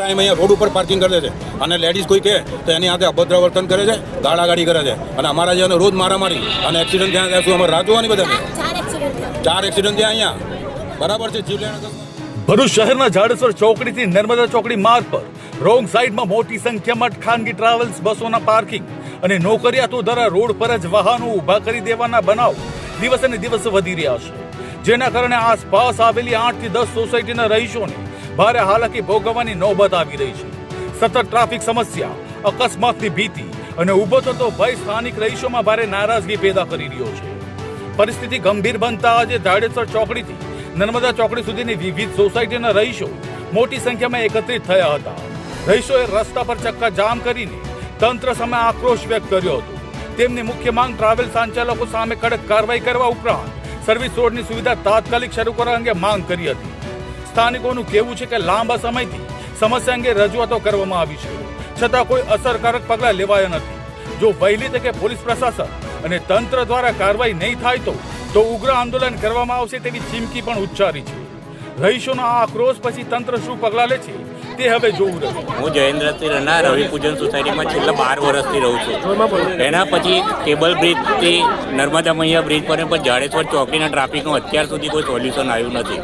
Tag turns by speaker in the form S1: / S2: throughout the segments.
S1: Time અહીંયા road ઉપર parking કરે છે. અને લેડીઝ કોઈ કહે તો એની હાથે અભદ્ર વર્તન કરે છે ગાળાગાડી કરે છે. અને અમારા જેને રોજ મારામારી અને એક્સિડન્ટ ત્યાં ત્યાં શું અમારે રાહ જોવાની બધાને.
S2: ચાર એક્સિડન્ટ થયા.
S1: ચાર એક્સિડન્ટ થયા અહીંયા. બરાબર છે જીવલેણ
S3: ભરૂચ શહેરના જાડેશ્વર ચોકડીથી નર્મદા ચોકડી માર્ગ પર રોંગ સાઈડમાં મોટી સંખ્યામાં ખાનગી ટ્રાવેલ્સ બસોના પાર્કિંગ અને નોકરિયાતો દ્વારા રોડ પર જ વાહનો ઊભા કરી દેવાના બનાવ દિવસે ને દિવસે વધી રહ્યા છે. જેના કારણે આસપાસ આવેલી આઠથી દસ સોસાયટીના રહીશોને ભારે હાલાકી ભોગવવાની નોબત આવી રહી છે. સતત ટ્રાફિક સમસ્યા, અકસ્માતની ભીતિ અને ઊભો થતો ભય સ્થાનિક રહીશોમાં ભારે નારાજગી પેદા કરી રહ્યો છે. પરિસ્થિતિ ગંભીર બનતા આજે ધાડેસર ચોકડીથી, નર્મદા ચોકડી સુધીની વિવિધ સોસાયટીના રહીશો મોટી સંખ્યામાં એકત્રિત થયા હતા. રહીશોએ રસ્તા પર ચક્કા જામ કરીને તંત્ર સામે આક્રોશ વ્યક્ત કર્યો હતો. તેમની મુખ્ય માંગ ટ્રાવેલ સંચાલકો સામે કડક કાર્યવાહી કરવા ઉપરાંત સર્વિસ રોડની સુવિધા તાત્કાલિક શરૂ કરવા અંગે માંગ કરી હતી. સ્થાનિકોનું કહેવું છે કે લાંબા સમયથી સમસ્યા અંગે રજૂઆતો કરવામાં આવી છે. છતાં કોઈ અસરકારક પગલાં લેવાયા નથી. જો વહેલી તકે પોલીસ પ્રશાસન અને તંત્ર દ્વારા કાર્યવાહી નહીં થાય તો તો ઉગ્ર આંદોલન કરવામાં આવશે તેવી ચીમકી પણ ઉચ્ચારી છે. રહીશોનો આ આક્રોશ પછી તંત્ર શું પગલાં લે છે, તે હવે જોવું
S4: હું જયેન્દ્ર તિરના રવિ પૂજન સોસાયટીમાં છેલ્લા બાર વર્ષથી રહું છું. એના પછી કેબલ બ્રિજથી નર્મદા મૈયા બ્રિજ પર પણ જાડેશ્વર ચોકડીના ટ્રાફિકનું અત્યાર સુધી કોઈ સોલ્યુશન આવ્યું નથી.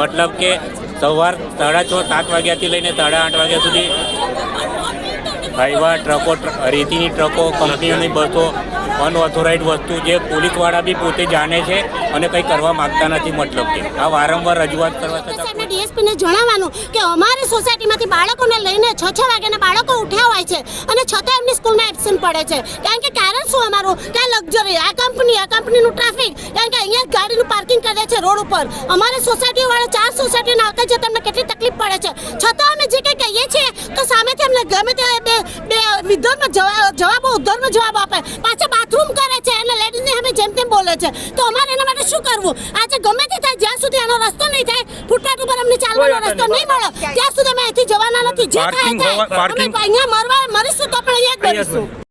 S4: મતલબ કે સવાર સાડા છ સાત વાગ્યાથી લઈને સાડા આઠ વાગ્યા સુધી હાઈવા ટ્રકો રેતીની ટ્રકો કંપનીઓની બસો અનઓથોરાઇઝ વસ્તુ જે પોલીસવાળા બી પોતે જાણે છે અને કંઈ કરવા માંગતા નથી મતલબ કે. આ વારંવાર રજૂઆત કરવા છતાં
S2: ડીએસપીને જણાવવાનું કે અમારી સોસાયટીમાંથી બાળકોને લઈને છ છ વાગ્યાના બાળકો ઉઠ્યા હોય છે અને છતાં એમની સ્કૂલમાં એબસેન્ટ પડે છે. કારણ કે શું અમારું? કે લક્ઝરી આ કંપની આ કંપનીનું ટ્રાફિક કારણ કે અહીંયા ગાડીનું પાર્કિંગ કરે છે રોડ ઉપર. અમારી સોસાયટીવાળા ચાર સોસાયટીના આવતા જતા અમને કેટલી તકલીફ પડે છે. છતાં અમે જે કંઈ કહીએ છીએ તો સામેથી અમને ગમે તે બે બે વિધર્મ જવાબો ઉદ્ધર્મ જવાબ આપે. પાછા બાથરૂમ કરે છે અને લેડીઝને અમે જેમ તેમ બોલે છે. તો અમારે એના માટે શું કરવું? આજે ગમે તે થાય જ્યાં સુધી આનો રસ્તો નહીં થાય ફૂટપાથ ઉપર અમને ચાલવાનો રસ્તો નહીં. મળે ત્યાં સુધી અમે અહીંથી જવાના નથી. જે થાય થાય. અમે અહીંયા મરવા મરીશું તો પણ અહીંયા જ મરીશું.